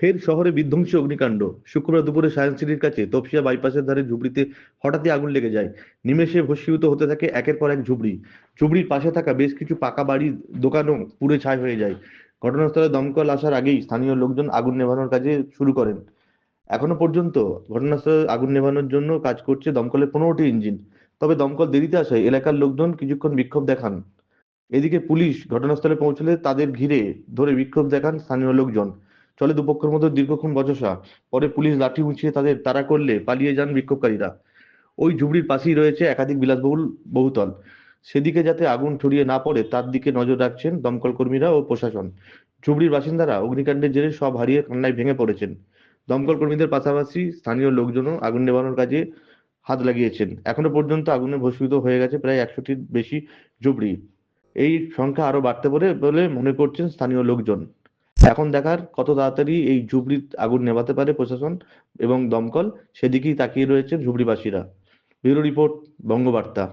ফের শহরে বিধ্বংসী অগ্নিকাণ্ড। শুক্রবার দুপুরে সায়েন্স সিটির কাছে তপসিয়া বাইপাসের ধারে ঝুপড়িতে হঠাৎই আগুন লেগে যায়। নিমেষে ভস্মীভূত হতে থাকে একের পর এক ঝুপড়ি। ঝুপড়ির পাশে থাকা বেশ কিছু পাকা বাড়ির দোকানও পুড়ে ছাই হয়ে যায়। ঘটনাস্থলে দমকল আসার আগেই স্থানীয় লোকজন আগুন নেভানোর কাজে শুরু করেন। এখনও পর্যন্ত ঘটনাস্থলে আগুন নেভানোর জন্য কাজ করছে দমকলের পনেরোটি ইঞ্জিন। তবে দমকল দেরিতে আসায় এলাকার লোকজন কিছুক্ষণ বিক্ষোভ দেখান। এদিকে পুলিশ ঘটনাস্থলে পৌঁছলে তাদের ঘিরে ধরে বিক্ষোভ দেখান স্থানীয় লোকজন। চলে দুপক্ষের মধ্যে দীর্ঘক্ষণ বচসা। পরে পুলিশ লাঠি উঁচিয়ে তাদের তাড়া করলে পালিয়ে যান বিক্ষোভকারীরা। ওই ঝুবড়ির পাশেই রয়েছে একাধিক বিলাসবহুল বহুতল। সেদিকে যাতে আগুন ছড়িয়ে না পড়ে, তার দিকে নজর রাখছেন দমকল কর্মীরা ও প্রশাসন। ঝুবড়ির বাসিন্দারা অগ্নিকাণ্ডের জেরে সব হারিয়ে কান্নায় ভেঙে পড়েছেন। দমকল কর্মীদের পাশাপাশি স্থানীয় লোকজনও আগুন নেভানোর কাজে হাত লাগিয়েছেন। এখনও পর্যন্ত আগুনে ভস্মীভূত হয়ে গেছে প্রায় একশোটির বেশি ঝুবড়ি। এই সংখ্যা আরও বাড়তে পারে বলে মনে করছেন স্থানীয় লোকজন। এখন দেখার কত তাড়াতাড়ি এই ঝুবড়ির আগুন নেভাতে পারে প্রশাসন এবং দমকল? সেদিকেই তাকিয়ে রয়েছে ঝুবড়িবাসীরা। Bureau report, Bangabarta.